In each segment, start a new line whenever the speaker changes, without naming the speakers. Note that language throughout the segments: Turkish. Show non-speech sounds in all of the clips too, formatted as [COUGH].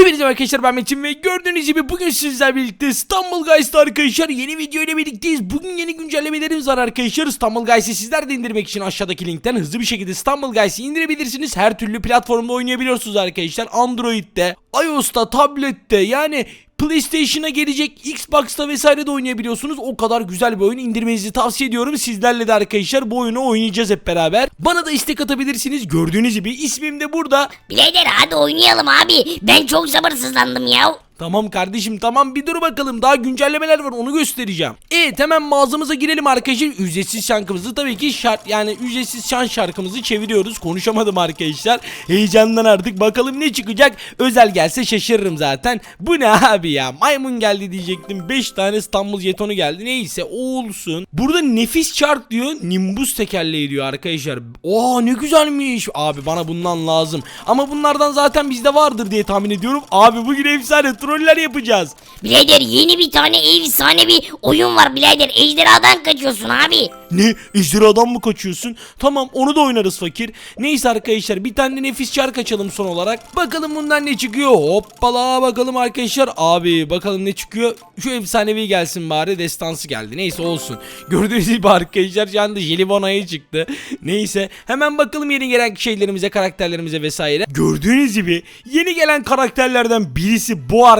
Hepinize arkadaşlar ben Metin ve gördüğünüz gibi bugün sizlerle birlikte İstanbul Guys'ta arkadaşlar yeni video ile birlikteyiz. Bugün yeni güncellemelerimiz var arkadaşlar. İstanbul Guys'ı sizler de indirmek için aşağıdaki linkten hızlı bir şekilde İstanbul Guys'ı indirebilirsiniz. Her türlü platformda oynayabiliyorsunuz arkadaşlar. Android'de, iOS'ta, tablette yani PlayStation'a gelecek Xbox'ta vesaire de oynayabiliyorsunuz. O kadar güzel bir oyun indirmenizi tavsiye ediyorum. Sizlerle de arkadaşlar bu oyunu oynayacağız hep beraber. Bana da istek atabilirsiniz. Gördüğünüz gibi ismim de burada.
Birader hadi oynayalım abi. Ben çok sabırsızlandım ya.
Tamam kardeşim tamam bir dur bakalım daha güncellemeler var onu göstereceğim. Evet hemen mağazamıza girelim arkadaşlar. Ücretsiz şarkımızı tabii ki şart yani ücretsiz şan şarkımızı çeviriyoruz. Konuşamadım arkadaşlar. Heyecandan artık bakalım ne çıkacak. Özel gelse şaşırırım zaten. Bu ne abi ya maymun geldi diyecektim. 5 tane İstanbul jetonu geldi. Neyse olsun. Burada nefis çark diyor. Nimbus tekerleği diyor arkadaşlar. Oha ne güzelmiş. Abi bana bundan lazım. Ama bunlardan zaten bizde vardır diye tahmin ediyorum. Abi bugün efsane troller yapacağız.
Birader yeni bir tane efsane bir oyun var birader. Ejderhadan kaçıyorsun abi.
Ne? Ejderhadan mı kaçıyorsun? Tamam onu da oynarız fakir. Neyse arkadaşlar bir tane nefis çark açalım son olarak. Bakalım bundan ne çıkıyor? Hoppala bakalım arkadaşlar. Abi bakalım ne çıkıyor? Şu efsanevi gelsin bari. Destansı geldi. Neyse olsun. [LAUGHS] Gördüğünüz gibi arkadaşlar şu anda Jelibona'ya çıktı. Neyse hemen bakalım yeni gelen şeylerimize, karakterlerimize vesaire. Gördüğünüz gibi yeni gelen karakterlerden birisi bu arkadaşlar.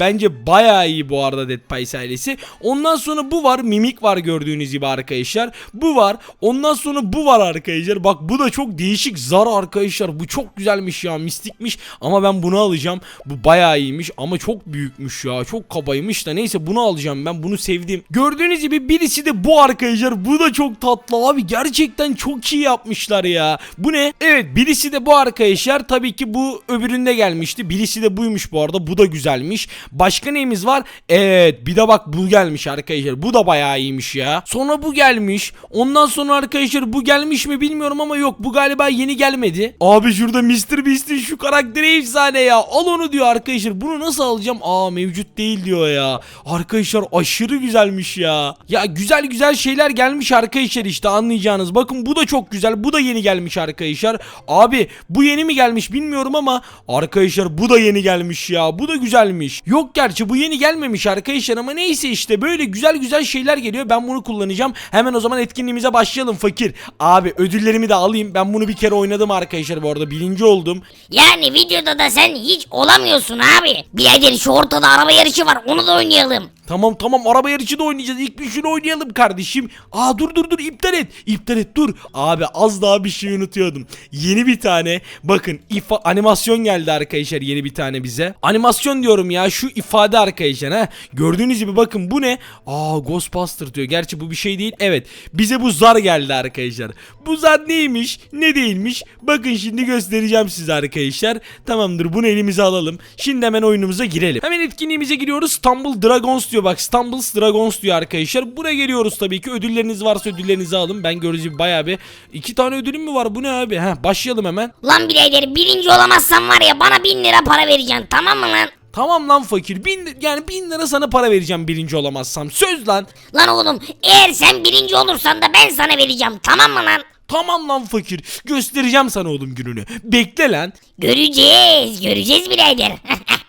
Bence bayağı iyi bu arada Dead Pies ailesi. Ondan sonra bu var. Mimik var gördüğünüz gibi arkadaşlar. Bu var. Ondan sonra bu var arkadaşlar. Bak bu da çok değişik zar arkadaşlar. Bu çok güzelmiş ya. Mistikmiş. Ama ben bunu alacağım. Bu bayağı iyiymiş ama çok büyükmüş ya. Çok kabaymış da neyse bunu alacağım ben. Bunu sevdim. Gördüğünüz gibi birisi de bu arkadaşlar. Bu da çok tatlı abi. Gerçekten çok iyi yapmışlar ya. Bu ne? Evet birisi de bu arkadaşlar. Tabii ki bu öbüründe gelmişti. Birisi de buymuş bu arada. Bu da güzelmiş. Başka neyimiz var? Evet bir de bak bu gelmiş arkadaşlar. Bu da bayağı iyiymiş ya. Sonra bu gelmiş. Ondan sonra arkadaşlar bu gelmiş mi bilmiyorum ama yok bu galiba yeni gelmedi. Abi şurada Mr. Beast'in şu karakteri efsane ya. Al onu diyor arkadaşlar. Bunu nasıl alacağım? Aa mevcut değil diyor ya. Arkadaşlar aşırı güzelmiş ya. Ya güzel güzel şeyler gelmiş arkadaşlar işte anlayacağınız. Bakın bu da çok güzel. Bu da yeni gelmiş arkadaşlar. Abi bu yeni mi gelmiş bilmiyorum ama arkadaşlar bu da yeni gelmiş ya. Bu da güzelmiş. Yok gerçi bu yeni gelmemiş arkadaşlar ama neyse işte böyle güzel güzel şeyler geliyor. Ben bunu kullanacağım. Hemen o zaman etkinliğimize başlayalım fakir. Abi ödüllerimi de alayım. Ben bunu bir kere oynadım arkadaşlar bu arada. Birinci oldum.
Yani videoda da sen hiç olamıyorsun abi. Birader şu ortada araba yarışı var onu da oynayalım.
Tamam tamam araba yarışı da oynayacağız. İlk bir şunu oynayalım kardeşim. Aa dur dur dur iptal et. İptal et dur. Abi az daha bir şey unutuyordum. Yeni bir tane bakın ifa animasyon geldi arkadaşlar yeni bir tane bize. Animasyon diyorum ya şu ifade arkadaşlar ha. Gördüğünüz gibi bakın bu ne? Aa Ghostbuster diyor. Gerçi bu bir şey değil. Evet bize bu zar geldi arkadaşlar. Bu zar neymiş ne değilmiş. Bakın şimdi göstereceğim size arkadaşlar. Tamamdır bunu elimize alalım. Şimdi hemen oyunumuza girelim. Hemen etkinliğimize giriyoruz. Stumble Dragons diyor bak Stumbles Dragons diyor arkadaşlar. Buraya geliyoruz tabii ki. Ödülleriniz varsa ödüllerinizi alın. Ben gördüğünüz gibi bayağı bir iki tane ödülüm mü var? Bu ne abi? Heh, başlayalım hemen.
Lan birader birinci olamazsan var ya bana bin lira para vereceksin tamam mı lan?
Tamam lan fakir. Bin, yani bin lira sana para vereceğim birinci olamazsam. Söz lan.
Lan oğlum eğer sen birinci olursan da ben sana vereceğim tamam mı lan?
Tamam lan fakir. Göstereceğim sana oğlum gününü. Bekle lan.
Göreceğiz göreceğiz birader. [LAUGHS]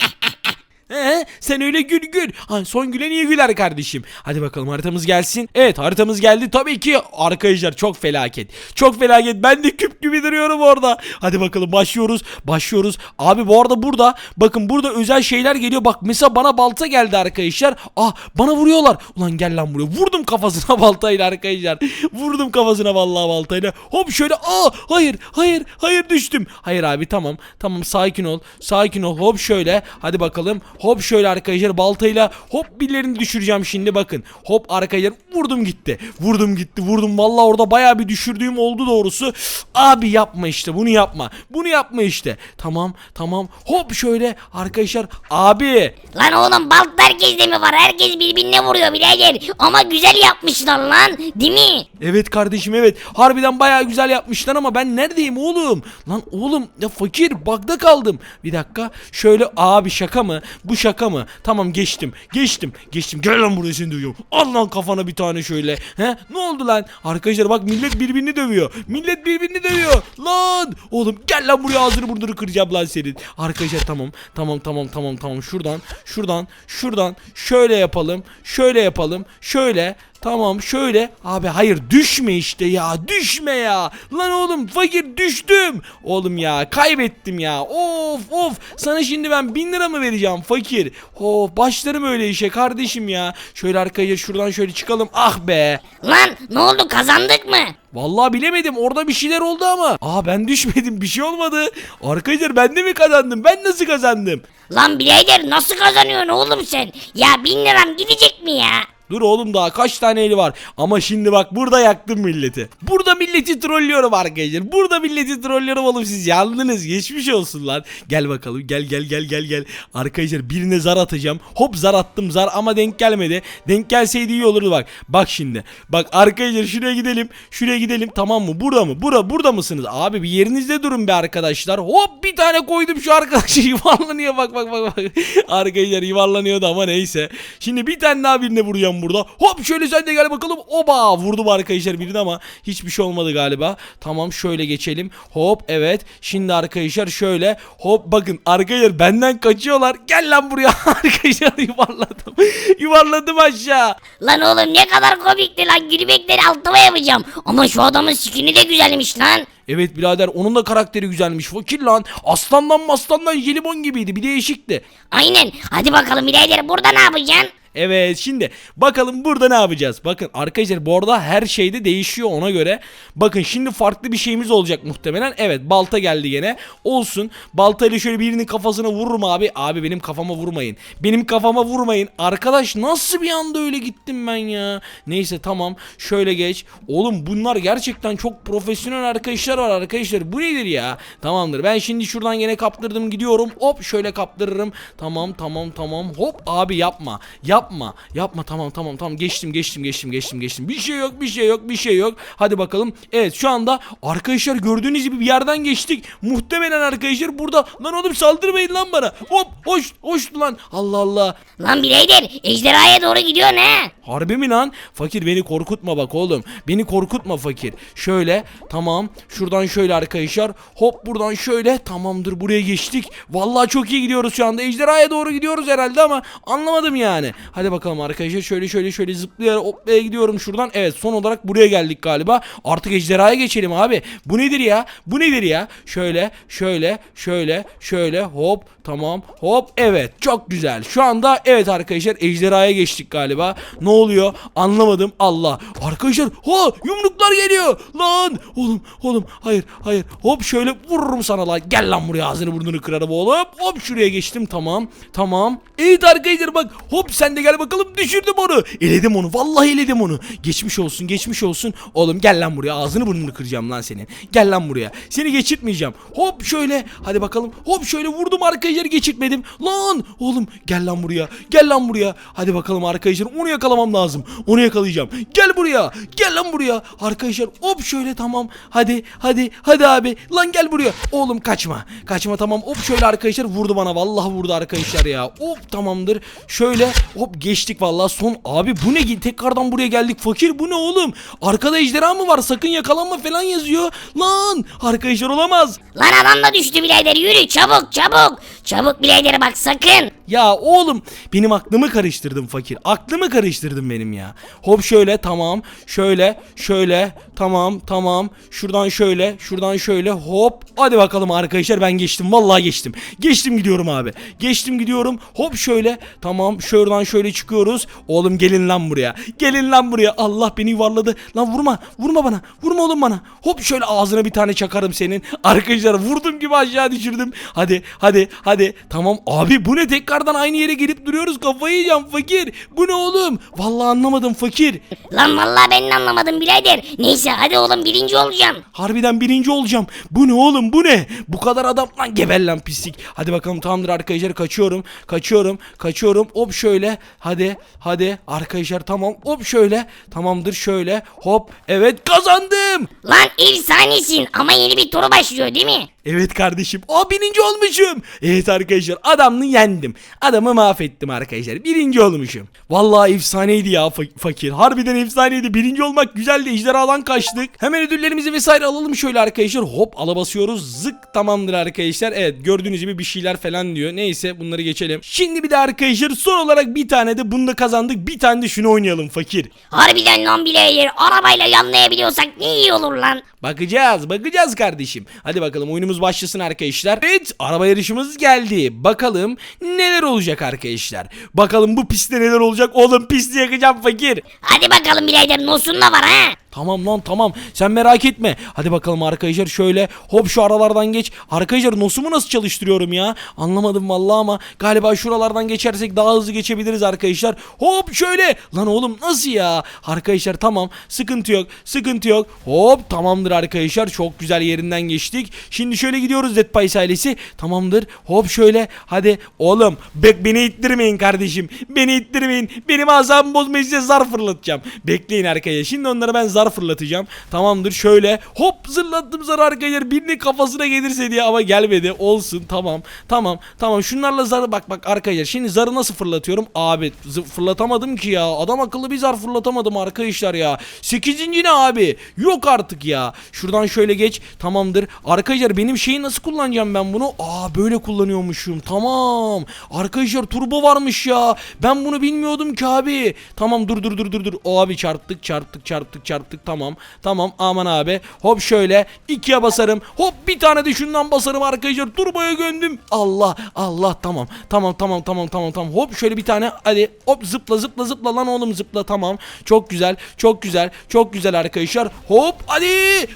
Ee, sen öyle gül gül. Ha, son gülen iyi güler kardeşim. Hadi bakalım haritamız gelsin. Evet haritamız geldi. Tabii ki arkadaşlar çok felaket. Çok felaket. Ben de küp gibi duruyorum orada. Hadi bakalım başlıyoruz. Başlıyoruz. Abi bu arada burada bakın burada özel şeyler geliyor. Bak mesela bana balta geldi arkadaşlar. Ah bana vuruyorlar. Ulan gel lan buraya. Vurdum kafasına [LAUGHS] baltayla arkadaşlar. Vurdum kafasına vallahi baltayla. Hop şöyle. Aa hayır hayır hayır düştüm. Hayır abi tamam. Tamam sakin ol. Sakin ol. Hop şöyle. Hadi bakalım. Hop şöyle arkadaşlar baltayla hop birilerini düşüreceğim şimdi bakın. Hop arkadaşlar vurdum gitti. Vurdum gitti vurdum. Vallahi orada bayağı bir düşürdüğüm oldu doğrusu. Abi yapma işte bunu yapma. Bunu yapma işte. Tamam tamam. Hop şöyle arkadaşlar. Abi.
lan oğlum balt herkeste mi var? Herkes birbirine vuruyor birader. Ama güzel yapmışlar lan değil mi?
Evet kardeşim evet. Harbiden bayağı güzel yapmışlar ama ben neredeyim oğlum? Lan oğlum ya fakir bug'da kaldım. Bir dakika. Şöyle abi şaka mı? Bu şaka mı? Tamam geçtim. Geçtim. Geçtim. Gel lan buraya seni dövüyorum. Al lan kafana bir tane şöyle. He? Ne oldu lan? Arkadaşlar bak millet birbirini dövüyor. Millet birbirini dövüyor. Lan! Oğlum gel lan buraya ağzını burnunu kıracağım lan senin. Arkadaşlar tamam. Tamam tamam tamam tamam. Şuradan. Şuradan. Şuradan. Şöyle yapalım. Şöyle yapalım. Şöyle. Tamam şöyle. Abi hayır düşme işte ya. Düşme ya. Lan oğlum fakir düştüm. Oğlum ya kaybettim ya. Of of. Sana şimdi ben bin lira mı vereceğim fakir? Of başlarım öyle işe kardeşim ya. Şöyle arkaya şuradan şöyle çıkalım. Ah be.
Lan ne oldu kazandık mı?
Vallahi bilemedim orada bir şeyler oldu ama. Aa ben düşmedim bir şey olmadı. Arkadaşlar ben de mi kazandım? Ben nasıl kazandım?
Lan birader nasıl kazanıyorsun oğlum sen? Ya bin liram gidecek mi ya?
Dur oğlum daha kaç tane eli var. Ama şimdi bak burada yaktım milleti. Burada milleti trollüyorum arkadaşlar. Burada milleti trollüyorum oğlum siz yandınız. Geçmiş olsun lan. Gel bakalım gel gel gel gel gel. Arkadaşlar birine zar atacağım. Hop zar attım zar ama denk gelmedi. Denk gelseydi iyi olurdu bak. Bak şimdi. Bak arkadaşlar şuraya gidelim. Şuraya gidelim tamam mı? Burada mı? Bura burada mısınız? Abi bir yerinizde durun be arkadaşlar. Hop bir tane koydum şu arkadaşı [LAUGHS] yuvarlanıyor bak bak bak bak. arkadaşlar yuvarlanıyordu ama neyse. Şimdi bir tane daha birine vuracağım burada. Hop şöyle sen de gel bakalım. Oba vurdum arkadaşlar birini ama hiçbir şey olmadı galiba. Tamam şöyle geçelim. Hop evet. Şimdi arkadaşlar şöyle. Hop bakın arkadaşlar benden kaçıyorlar. Gel lan buraya [LAUGHS] arkadaşlar yuvarladım. yuvarladım aşağı.
Lan oğlum ne kadar komikti lan gülmekleri altıma yapacağım. Ama şu adamın skini de güzelmiş lan.
Evet birader onun da karakteri güzelmiş. Fakir lan. Aslandan maslandan jelibon gibiydi. Bir değişikti.
Aynen hadi bakalım birader burada ne yapacaksın?
Evet şimdi bakalım burada ne yapacağız? Bakın arkadaşlar bu arada her şeyde değişiyor ona göre. Bakın şimdi farklı bir şeyimiz olacak muhtemelen. Evet balta geldi gene. Olsun. Baltayla şöyle birinin kafasına vururum abi. Abi benim kafama vurmayın. Benim kafama vurmayın. Arkadaş nasıl bir anda öyle gittim ben ya. Neyse tamam. Şöyle geç. Oğlum bunlar gerçekten çok profesyonel arkadaşlar var arkadaşlar. Bu nedir ya? Tamamdır. Ben şimdi şuradan gene kaptırdım gidiyorum. Hop şöyle kaptırırım. Tamam tamam tamam. Hop abi yapma. Yapma. Yapma tamam tamam tamam. Geçtim geçtim geçtim geçtim geçtim. Bir şey yok bir şey yok bir şey yok. Hadi bakalım. Evet şu anda arkadaşlar gördüğünüz gibi bir yerden geçtik. Muhtemelen arkadaşlar burada. Lan oğlum saldırmayın lan bana. Hop hoş hoş lan. Allah Allah.
Lan birader ejderhaya doğru gidiyorsun ha.
Harbi mi lan? Fakir beni korkutma bak oğlum. Beni korkutma fakir. Şöyle tamam. Şuradan şöyle arkadaşlar. Hop buradan şöyle. Tamamdır buraya geçtik. Vallahi çok iyi gidiyoruz şu anda. Ejderhaya doğru gidiyoruz herhalde ama anlamadım yani. Hadi bakalım arkadaşlar. Şöyle şöyle şöyle zıplayarak hoplaya gidiyorum şuradan. Evet son olarak buraya geldik galiba. Artık ejderhaya geçelim abi. Bu nedir ya? Bu nedir ya? Şöyle şöyle şöyle şöyle hop tamam hop evet çok güzel. Şu anda evet arkadaşlar ejderhaya geçtik galiba. Ne oluyor? Anlamadım. Allah. Arkadaşlar ha yumruklar geliyor. Lan oğlum oğlum hayır hayır. Hop şöyle vururum sana lan. Gel lan buraya ağzını burnunu kırarım oğlum. Hop şuraya geçtim tamam. Tamam. Evet arkadaşlar bak hop sen de gel bakalım düşürdüm onu. Eledim onu. Vallahi eledim onu. Geçmiş olsun geçmiş olsun. Oğlum gel lan buraya ağzını burnunu kıracağım lan senin. Gel lan buraya. Seni geçirtmeyeceğim. Hop şöyle. Hadi bakalım. Hop şöyle vurdum arkadaşlar geçirtmedim. Lan oğlum gel lan buraya. Gel lan buraya. Hadi bakalım arkadaşlar onu yakalamam lazım. Onu yakalayacağım. Gel buraya. Gel lan buraya. Arkadaşlar hop şöyle tamam. Hadi hadi hadi abi. Lan gel buraya. Oğlum kaçma. Kaçma tamam. Hop şöyle arkadaşlar vurdu bana. Vallahi vurdu arkadaşlar ya. Hop tamamdır. Şöyle hop geçtik vallahi son. Abi bu ne? Tekrardan buraya geldik. Fakir bu ne oğlum? Arkada ejderha mı var? Sakın yakalanma falan yazıyor. Lan arkadaşlar olamaz.
Lan adam da düştü birader yürü çabuk çabuk. Çabuk birader bak sakın.
Ya oğlum benim aklımı karıştırdın fakir. Aklımı karıştırdın benim ya. Hop şöyle tamam. Şöyle şöyle tamam tamam. Şuradan şöyle şuradan şöyle hop. Hadi bakalım arkadaşlar ben geçtim. Vallahi geçtim. Geçtim gidiyorum abi. Geçtim gidiyorum. Hop şöyle tamam. Şuradan şöyle çıkıyoruz. Oğlum gelin lan buraya. Gelin lan buraya. Allah beni yuvarladı. Lan vurma. Vurma bana. Vurma oğlum bana. Hop şöyle ağzına bir tane çakarım senin. Arkadaşlar vurdum gibi aşağı düşürdüm. Hadi hadi hadi. Tamam abi bu ne tekrardan aynı yere gelip duruyoruz. Kafayı yiyeceğim fakir. Bu ne oğlum? Vallahi anlamadım fakir.
Lan vallahi ben de anlamadım birader. Neyse hadi oğlum birinci olacağım.
Harbiden birinci olacağım. Bu ne oğlum bu ne? Bu kadar adam lan geber lan pislik. Hadi bakalım tamamdır arkadaşlar kaçıyorum. Kaçıyorum. Kaçıyorum. Hop şöyle. Hadi. Hadi. Arkadaşlar tamam. Hop şöyle. Tamamdır şöyle. Hop. Evet kazandım.
Lan efsanesin ama yeni bir turu başlıyor değil mi?
Evet kardeşim. O birinci olmuşum. Evet arkadaşlar adamını yendim. Adamı mahvettim arkadaşlar. Birinci olmuşum. Vallahi efsaneydi ya fa- fakir. Harbiden efsaneydi. Birinci olmak güzeldi. Ejderhadan kaçtık. Hemen ödüllerimizi vesaire alalım şöyle arkadaşlar. Hop ala basıyoruz. Zık tamamdır arkadaşlar. Evet gördüğünüz gibi bir şeyler falan diyor. Neyse bunları geçelim. Şimdi bir de arkadaşlar son olarak bir tane de bunu da kazandık. Bir tane de şunu oynayalım fakir.
Harbiden lan birader arabayla yanlayabiliyorsak ne iyi olur lan.
Bakacağız, bakacağız kardeşim. Hadi bakalım oyunumuz başlasın arkadaşlar. Evet, araba yarışımız geldi. Bakalım neler olacak arkadaşlar. Bakalım bu pistte neler olacak. Oğlum pisti yakacağım fakir.
Hadi bakalım birader nosun da var ha.
Tamam lan tamam. Sen merak etme. Hadi bakalım arkadaşlar şöyle hop şu aralardan geç. Arkadaşlar nosumu nasıl çalıştırıyorum ya? Anlamadım vallahi ama galiba şuralardan geçersek daha hızlı geçebiliriz arkadaşlar. Hop şöyle. Lan oğlum nasıl ya? Arkadaşlar tamam. Sıkıntı yok. Sıkıntı yok. Hop tamamdır arkadaşlar. Çok güzel yerinden geçtik. Şimdi şöyle gidiyoruz Dead Pies ailesi. Tamamdır. Hop şöyle. Hadi oğlum. Bek beni ittirmeyin kardeşim. Beni ittirmeyin. Benim azabımı bozmayın size zar fırlatacağım. Bekleyin arkadaşlar. Şimdi onlara ben zar fırlatacağım. Tamamdır şöyle. Hop zırlattım zar arkadaşlar. Birinin kafasına gelirse diye ama gelmedi. Olsun tamam. Tamam. Tamam. Şunlarla zarı bak bak arkadaşlar. Şimdi zarı nasıl fırlatıyorum? Abi fırlatamadım ki ya. Adam akıllı bir zar fırlatamadım arkadaşlar ya. 8. ne abi? Yok artık ya. Şuradan şöyle geç. Tamamdır. Arkadaşlar benim şeyi nasıl kullanacağım ben bunu? Aa böyle kullanıyormuşum. Tamam. Arkadaşlar turbo varmış ya. Ben bunu bilmiyordum ki abi. Tamam dur dur dur dur dur. O abi çarptık çarptık çarptık çarptık. Tamam. Tamam aman abi. Hop şöyle ikiye basarım. Hop bir tane de şundan basarım arkadaşlar. Turboya göndüm. Allah Allah tamam. Tamam tamam tamam tamam tamam. Hop şöyle bir tane hadi hop zıpla zıpla zıpla lan oğlum zıpla tamam. Çok güzel. Çok güzel. Çok güzel arkadaşlar. Hop hadi.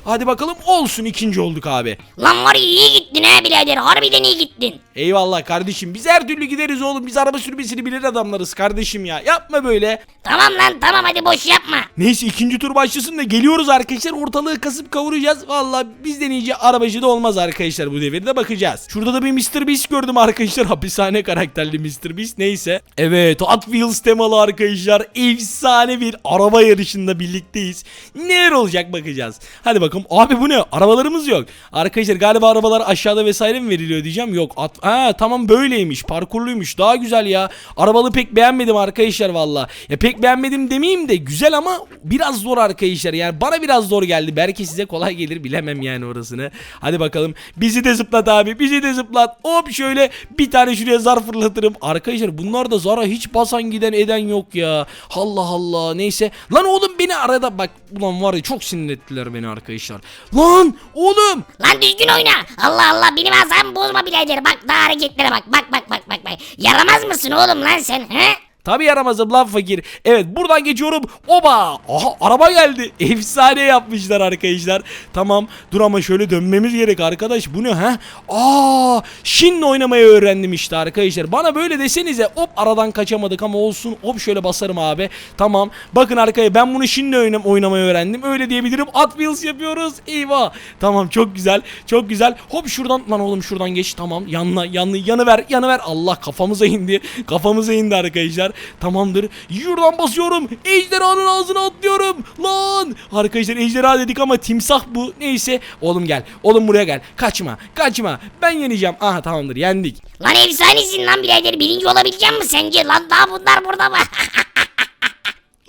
Hadi bakalım olsun ikinci olduk abi.
Lan var ya iyi gittin ha birader harbiden iyi gittin.
Eyvallah kardeşim. Biz her türlü gideriz oğlum. Biz araba sürmesini bilir adamlarız kardeşim ya. Yapma böyle.
Tamam lan tamam hadi boş yapma.
Neyse ikinci tur başlasın da geliyoruz arkadaşlar. Ortalığı kasıp kavuracağız. Valla bizden iyice arabacı da olmaz arkadaşlar bu devirde bakacağız. Şurada da bir Mr. Beast gördüm arkadaşlar. [LAUGHS] Hapishane karakterli Mr. Beast. Neyse. Evet Hot Wheels temalı arkadaşlar. Efsane bir araba yarışında birlikteyiz. Neler olacak bakacağız. Hadi bakalım. Abi bu ne? Arabalarımız yok. Arkadaşlar galiba arabalar aşağıda vesaire mi veriliyor diyeceğim. Yok. At ha tamam böyleymiş. Parkurluymuş. Daha güzel ya. Arabalı pek beğenmedim arkadaşlar valla. Ya pek beğenmedim demeyeyim de güzel ama biraz zor arkadaşlar. Yani bana biraz zor geldi. Belki size kolay gelir bilemem yani orasını. Hadi bakalım. Bizi de zıplat abi. Bizi de zıplat. Hop şöyle bir tane şuraya zar fırlatırım. Arkadaşlar bunlar da zara hiç basan giden eden yok ya. Allah Allah. Neyse. Lan oğlum beni arada bak. Ulan var ya çok sinir ettiler beni arkadaşlar. Lan oğlum.
Lan düzgün oyna. Allah Allah benim asabımı bozma birader bak daha hareketlere bak bak bak bak bak. bak. Yaramaz mısın oğlum lan sen he?
Tabi yaramazım lan fakir. Evet buradan geçiyorum. Oba! Aha araba geldi. [LAUGHS] Efsane yapmışlar arkadaşlar. Tamam dur ama şöyle dönmemiz gerek arkadaş. Bu ne ha? Aa! Şimdi oynamayı öğrendim işte arkadaşlar. Bana böyle desenize. Hop aradan kaçamadık ama olsun. Hop şöyle basarım abi. Tamam. Bakın arkaya ben bunu şimdi oynam oynamayı öğrendim. Öyle diyebilirim. Hot Wheels yapıyoruz. Eyvah. Tamam çok güzel. Çok güzel. Hop şuradan lan oğlum şuradan geç. Tamam. Yanına yanı yanı ver. Yanı ver. Allah kafamıza indi. [LAUGHS] Kafamıza indi arkadaşlar. Tamamdır. Şuradan basıyorum. Ejderhanın ağzına atlıyorum. Lan. Arkadaşlar ejderha dedik ama timsah bu. Neyse. Oğlum gel. Oğlum buraya gel. Kaçma. Kaçma. Ben yeneceğim. Aha tamamdır. Yendik.
Lan efsanesin lan birader birinci olabilecek misin sence lan daha bunlar burada mı? [LAUGHS]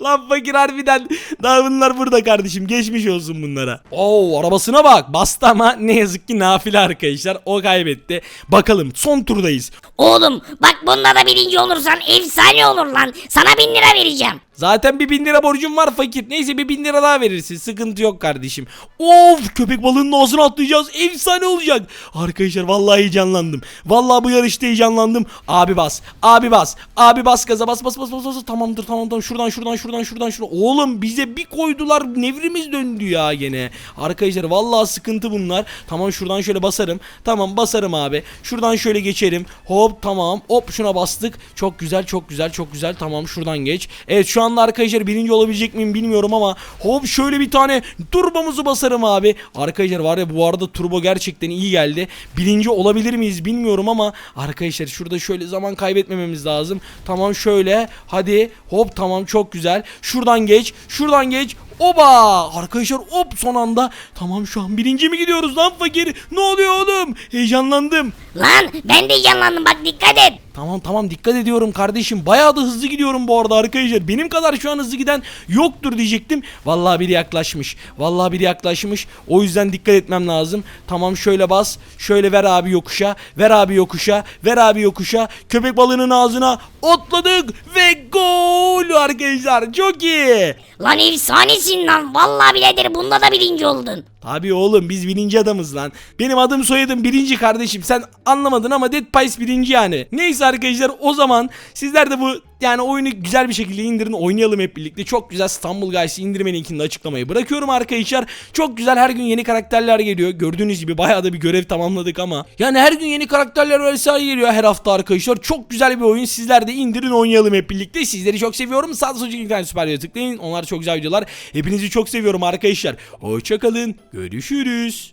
Lan fakir harbiden daha bunlar burada kardeşim geçmiş olsun bunlara. Oo arabasına bak bastı ama ne yazık ki nafile arkadaşlar o kaybetti. Bakalım son turdayız.
Oğlum bak bunda da birinci olursan efsane olur lan. Sana bin lira vereceğim.
Zaten bir bin lira borcum var fakir. Neyse bir bin lira daha verirsin. Sıkıntı yok kardeşim. Of köpek balığının ağzına atlayacağız. Efsane olacak. Arkadaşlar vallahi heyecanlandım. Vallahi bu yarışta heyecanlandım. Abi bas. Abi bas. Abi bas gaza bas bas bas bas. bas. Tamamdır tamam tamam. Şuradan şuradan şuradan şuradan şuradan. Oğlum bize bir koydular. Nevrimiz döndü ya gene. Arkadaşlar vallahi sıkıntı bunlar. Tamam şuradan şöyle basarım. Tamam basarım abi. Şuradan şöyle geçerim. Hop tamam. Hop şuna bastık. Çok güzel çok güzel çok güzel. Tamam şuradan geç. Evet şu anda arkadaşlar birinci olabilecek miyim bilmiyorum ama hop şöyle bir tane turbomuzu basarım abi. Arkadaşlar var ya bu arada turbo gerçekten iyi geldi. Birinci olabilir miyiz bilmiyorum ama arkadaşlar şurada şöyle zaman kaybetmememiz lazım. Tamam şöyle hadi hop tamam çok güzel. Şuradan geç şuradan geç. Oba arkadaşlar hop son anda tamam şu an birinci mi gidiyoruz lan fakir ne oluyor oğlum heyecanlandım.
Lan ben de yanlandım bak dikkat et.
Tamam tamam dikkat ediyorum kardeşim. Bayağı da hızlı gidiyorum bu arada arkadaşlar. Benim kadar şu an hızlı giden yoktur diyecektim. Vallahi biri yaklaşmış. Vallahi biri yaklaşmış. O yüzden dikkat etmem lazım. Tamam şöyle bas. Şöyle ver abi yokuşa. Ver abi yokuşa. Ver abi yokuşa. Köpek balığının ağzına atladık ve gol arkadaşlar. Çok iyi.
Lan efsanesin lan. Vallahi birader bunda da birinci oldun.
Tabii oğlum biz birinci adamız lan. Benim adım soyadım birinci kardeşim. Sen anlamadın ama Dead Pies birinci yani. Neyse arkadaşlar o zaman sizler de bu yani oyunu güzel bir şekilde indirin oynayalım hep birlikte. Çok güzel Stumble Guys'ı indirme linkini de açıklamayı bırakıyorum arkadaşlar. Çok güzel her gün yeni karakterler geliyor. Gördüğünüz gibi bayağı da bir görev tamamladık ama. Yani her gün yeni karakterler vesaire geliyor her hafta arkadaşlar. Çok güzel bir oyun. Sizler de indirin oynayalım hep birlikte. Sizleri çok seviyorum. Solcu internet süper videoya tıklayın. Onlar çok güzel videolar. Hepinizi çok seviyorum arkadaşlar. Hoşçakalın. Görüşürüz.